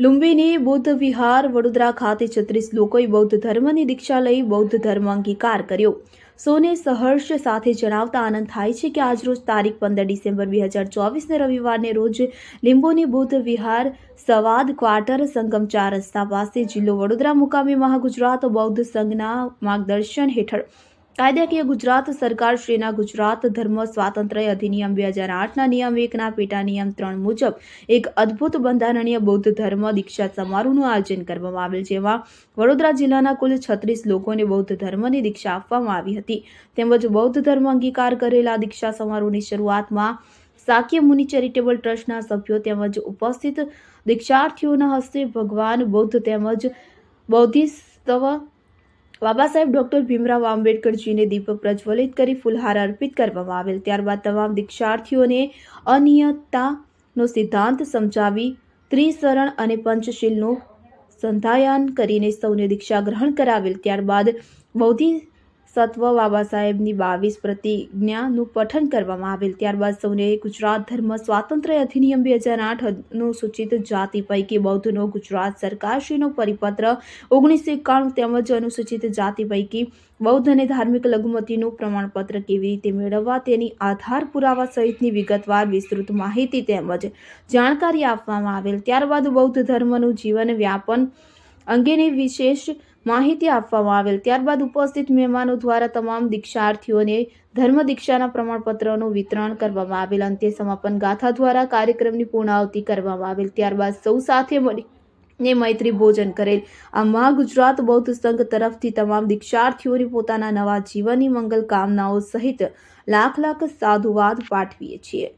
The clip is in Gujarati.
લુંબિની બુદ્ધ વિહાર વડોદરા ખાતે છત્રીસ લોકોએ બૌદ્ધ ધર્મની દીક્ષા લઈ બૌદ્ધ ધર્મ અંગીકાર કર્યો. સોને સહર્ષ સાથે જણાવતા આનંદ થાય છે કે આજરોજ તારીખ પંદર ડિસેમ્બર બે હજાર ચોવીસને રવિવારને રોજ લીંબોની બુદ્ધ વિહાર સવાદ ક્વાર્ટર સંગમ ચાર રસ્તા પાસે જિલ્લો વડોદરા મુકામે મહાગુજરાત બૌદ્ધ સંઘના માર્ગદર્શન હેઠળ કાયદાકીય ગુજરાત સરકાર શ્રીના ગુજરાત ધર્મ સ્વાતંત્ર્ય અધિનિયમ બે હજાર આઠના નિયમ એકના પેટા નિયમ ત્રણ મુજબ એક અદ્ભુત બંધારણીય બૌદ્ધ ધર્મ દીક્ષા સમારોહનું આયોજન કરવામાં આવેલ જેમાં વડોદરા જિલ્લાના કુલ છત્રીસ લોકોને બૌદ્ધ ધર્મની દીક્ષા આપવામાં આવી હતી. તેમજ બૌદ્ધ ધર્મ અંગીકાર કરેલા દીક્ષા સમારોહની શરૂઆતમાં સાક્ય મુનિ ચેરિટેબલ ટ્રસ્ટના સભ્યો તેમજ ઉપસ્થિત દીક્ષાર્થીઓના હસ્તે ભગવાન બૌદ્ધ તેમજ બૌદ્ધિસ્તવ બાબા સાહેબ ડોક્ટર ભીમરાવ આંબેડકરજીને દીપ પ્રજ્વલિત કરી ફૂલહાર અર્પિત કરવામાં આવેલ. ત્યારબાદ તમામ દીક્ષાર્થીઓને અનિયતતાનો સિદ્ધાંત સમજાવી, ત્રિશરણ અને પંચશીલનું સંધાયન કરીને સૌને દીક્ષા ગ્રહણ કરાવેલ. ત્યારબાદ બૌદ્ધિ સત્વ બાબા સાહેબની બાવીસ પ્રતિજ્ઞાનું પઠન કરવામાં આવેલ. ત્યારબાદ સૌને ગુજરાત ધર્મ સ્વાતંત્ર્ય અધિનિયમ બે હજાર આઠ અનુસૂચિત જાતિ પૈકી બૌદ્ધનો ગુજરાત સરકારશ્રીનો પરિપત્ર ઓગણીસો એકાણું તેમજ અનુસૂચિત જાતિ પૈકી બૌદ્ધ અને ધાર્મિક લઘુમતીનું પ્રમાણપત્ર કેવી રીતે મેળવવા તેની આધાર પુરાવા સહિતની વિગતવાર વિસ્તૃત માહિતી તેમજ જાણકારી આપવામાં આવેલ. ત્યારબાદ બૌદ્ધ ધર્મનું જીવન વ્યાપન અંગેની વિશેષ માહિતી આપવામાં આવેલ. ત્યારબાદ ઉપસ્થિત મહેમાનો દ્વારા તમામ દીક્ષાર્થીઓને ધર્મ દીક્ષાના પ્રમાણપત્રનું વિતરણ કરવામાં આવેલ. અંતે સમાપન ગાથા દ્વારા કાર્યક્રમની પૂર્ણાહુતિ કરવામાં આવેલ. ત્યારબાદ સૌ સાથે મળી ને મૈત્રી ભોજન કરેલ. આ મહા ગુજરાત બૌદ્ધ સંઘ તરફથી તમામ દીક્ષાર્થીઓને પોતાના નવા જીવનની મંગલ કામનાઓ સહિત લાખ લાખ સાધુવાદ પાઠવીએ છીએ.